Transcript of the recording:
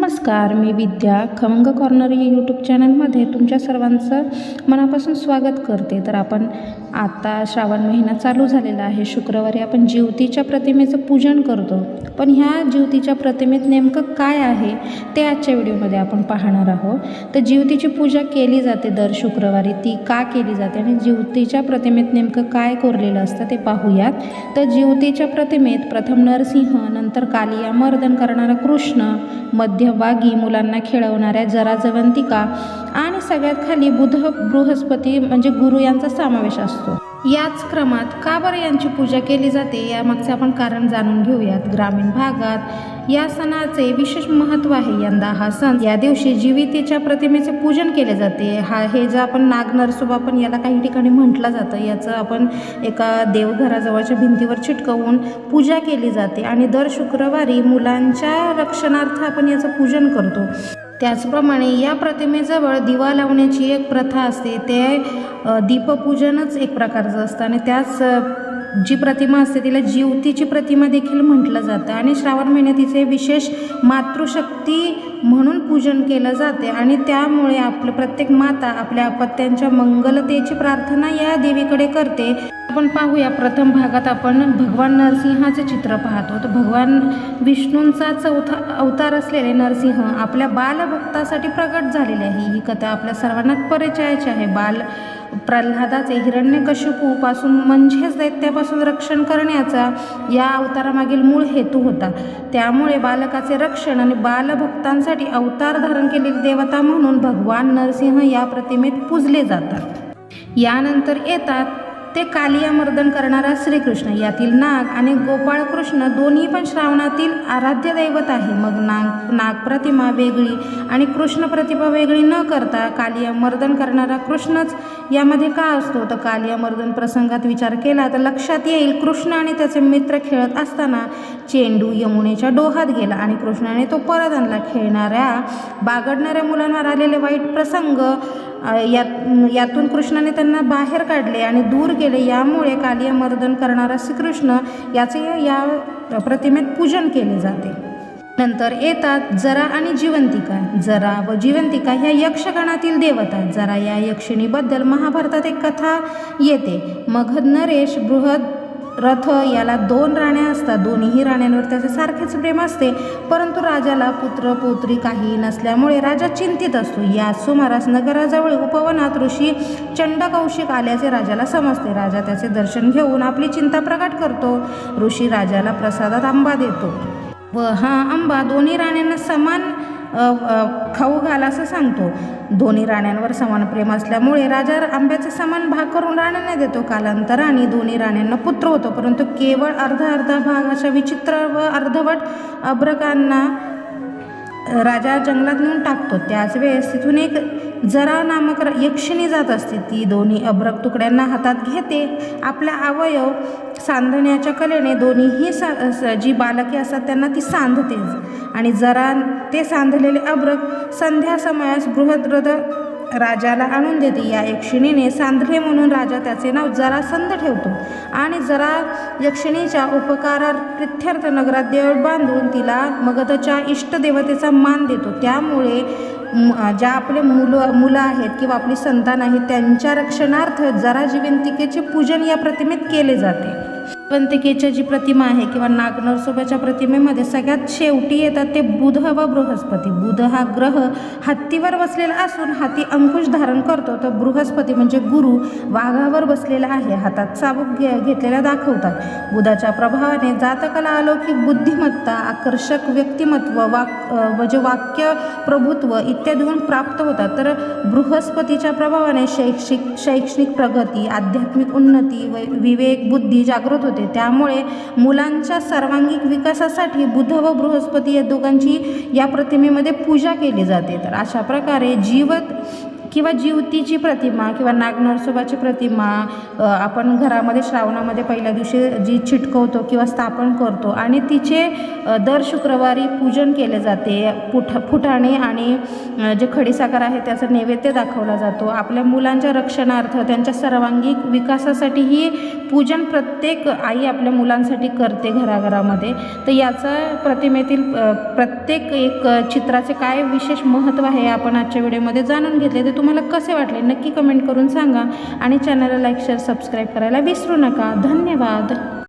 नमस्कार मी विद्या. खमंग कॉर्नर या यूट्यूब चॅनलमध्ये तुमच्या सर्वांचं मनापासून स्वागत करते. तर आपण आता श्रावण महिना चालू झालेला आहे. शुक्रवारी आपण ज्योतीच्या प्रतिमेचं पूजन करतो. पण ह्या ज्योतीच्या प्रतिमेत नेमकं काय आहे ते आजच्या व्हिडिओमध्ये आपण पाहणार आहोत. तर ज्योतीची पूजा केली जाते दर शुक्रवारी. ती का केली जाते आणि ज्योतीच्या प्रतिमेत नेमकं काय कोरलेलं असतं ते पाहूयात. तर ज्योतीच्या प्रतिमेत प्रथम नरसिंह नंतर कालिया मर्दन करणारा कृष्ण मध्य सहभागी मुलांना खेळवणाऱ्या जराजवंतिका आणि सगळ्यात खाली बुध बृहस्पती म्हणजे गुरु यांचा समावेश असतो. याच क्रमात का बरं यांची पूजा केली जाते यामागचं आपण कारण जाणून घेऊयात. ग्रामीण भागात या सणाचे विशेष महत्त्व आहे. यंदा हा सण या दिवशी जीवितेच्या प्रतिमेचे पूजन केले जाते. हा हे जे आपण नाग नरसोबा पण याला काही ठिकाणी म्हटलं जातं याचं आपण एका देवघराजवळच्या भिंतीवर चिटकवून पूजा केली जाते आणि दर शुक्रवारी मुलांच्या रक्षणार्थ आपण याचं पूजन करतो. त्याचप्रमाणे या प्रतिमेजवळ दिवा लावण्याची एक प्रथा असते. ते दीपपूजनच एक प्रकारचं असतं आणि त्याच जी प्रतिमा असते तिला जीवतीची प्रतिमा देखील म्हटलं जातं. आणि श्रावण महिन्यात तिचे विशेष मातृशक्ती म्हणून पूजन केलं जाते. आणि त्यामुळे आपलं प्रत्येक माता आपल्या अपत्यांच्या मंगलतेची प्रार्थना या देवीकडे करते. आपण पाहूया प्रथम भागात आपण भगवान नरसिंहाचं चित्र पाहतो. तर भगवान विष्णूंचा चौथा अवतार असलेले नरसिंह आपल्या बालभक्तासाठी प्रगट झालेले आहे. ही कथा आपल्या सर्वांनाच परिचयाची आहे. बाल प्रल्हादाचे हिरण्यकशिपूपासून म्हणजेच दैत्यापासून रक्षण करण्याचा या अवतारामागील मूळ हेतू होता. त्यामुळे बालकाचे रक्षण आणि बालभक्तांसाठी अवतार धारण केलेली देवता म्हणून भगवान नरसिंह या प्रतिमेत पूजले जातात. यानंतर येतात ते कालियामर्दन करणारा श्रीकृष्ण. यातील नाग आणि गोपाळकृष्ण दोन्ही पण श्रावणातील आराध्य दैवत आहे. मग नाग नाग प्रतिमा वेगळी आणि कृष्ण प्रतिमा वेगळी न करता कालियामर्दन करणारा कृष्णच यामध्ये का असतो तर कालियामर्दन प्रसंगात विचार केला तर लक्षात येईल कृष्ण आणि त्याचे मित्र खेळत असताना चेंडू यमुनेच्या डोहात गेला आणि कृष्णाने तो परत आणला. खेळणाऱ्या बागडणाऱ्या मुलांवर आलेले वाईट प्रसंग यात यातून कृष्णाने त्यांना बाहेर काढले आणि दूर गेले यामुळे कालियामर्दन करणारा श्रीकृष्ण याचे या प्रतिमेत पूजन केले जाते. नंतर येतात जरा आणि जिवंतिका. जरा व जिवंतिका ह्या यक्षगणातील देवता. जरा या यक्षिणीबद्दल महाभारतात एक कथा येते. मगध नरेश बृहद रथ याला दोन राण्या असतात. दोन्हीही राण्यांवर त्याचे सारखेच प्रेम असते. परंतु राजाला पुत्र पुत्री काही नसल्यामुळे राजा चिंतित असतो. या सुमारास नगराजवळ उपवनात ऋषी चंडकौशिक आल्याचे राजाला समजते. राजा त्याचे दर्शन घेऊन आपली चिंता प्रकट करतो. ऋषी राजाला प्रसादात आंबा देतो. व हा आंबा दोन्ही राण्यांना समान खाऊ घाल असं सांगतो. दोन्ही राण्यांवर समान प्रेम असल्यामुळे राजा आंब्याचा समान भाग करून राण्यांना देतो कालांतराने दोन्ही राण्यांना पुत्र होतो. परंतु केवळ अर्धा अर्धा भाग अशा विचित्र व अर्धवट अब्रकांना राजा जंगलात नेऊन टाकतो. त्याच वेळेस तिथून एक जरा नामक यक्षिणी जात असते. ती दोन्ही अब्रक तुकड्यांना हातात घेते. आपला अवयव सांधण्याच्या कलेने दोन्हीही सा स- जी बालके असतात त्यांना ती सांधतेच. आणि जरा ते सांधलेले अब्रक संध्या समयास बृहद्रथ राजाला आणून देते. या यक्षिणीने सांधले म्हणून राजा त्याचे नाव जरासंध ठेवतो आणि जरा यक्षिणीच्या उपकारार्थ्यर्थ नगरात देवळ बांधून तिला मगधच्या इष्टदेवतेचा मान देतो. त्यामुळे ज्या आपले मुलं मुलं आहेत किंवा आपली संतान आहेत त्यांच्या रक्षणार्थ जरा जिवंतिकेचे पूजन या प्रतिमेत केले जाते. जिवंतिकेच्या जी प्रतिमा आहे किंवा नागनरसोबाच्या प्रतिमेमध्ये सगळ्यात शेवटी येतात ते बुध व बृहस्पती. बुध हा ग्रह हत्तीवर बसलेला असून हाती अंकुश धारण करतो. तर बृहस्पती म्हणजे गुरु वाघावर बसलेला आहे. हातात चाबूक घे घेतलेला दाखवतात. बुधाच्या प्रभावाने जातकाला अलौकिक बुद्धिमत्ता आकर्षक व्यक्तिमत्व वाक म्हणजे वाक्य प्रभुत्व इत गुण प्राप्त होतात. तर बृहस्पतीच्या प्रभावाने शैक्षिक शैक्षणिक प्रगती आध्यात्मिक उन्नती व विवेक बुद्धी जागृत होते. त्यामुळे मुलांच्या सर्वांगीण विकासासाठी बुध व बृहस्पती या दोघांची या प्रतिमेमध्ये पूजा केली जाते. तर अशा प्रकारे जीवत किंवा जीवतीची प्रतिमा किंवा नागनरसोबाची प्रतिमा आपण घरामध्ये श्रावणामध्ये पहिल्या दिवशी जी छिटकवतो किंवा स्थापन करतो आणि तिचे दर शुक्रवारी पूजन केले जाते. पुठ फुटाणे आणि जे खडीसाखर आहे त्याचा नैवेद्य दाखवला जातो. आपल्या मुलांच्या रक्षणार्थ त्यांच्या सर्वांगीण विकासासाठी ही पूजन प्रत्येक आई आपल्या मुलांसाठी करते घराघरामध्ये. तर याचं प्रतिमेतील प्रत्येक एक चित्राचे काय विशेष महत्त्व आहे आपण आजच्या व्हिडिओमध्ये जाणून घेतले. तर तुम्हाला कसे वाटले नक्की कमेंट करून सांगा आणि चॅनलला लाईक शेअर सबस्क्राईब करायला विसरू नका. धन्यवाद.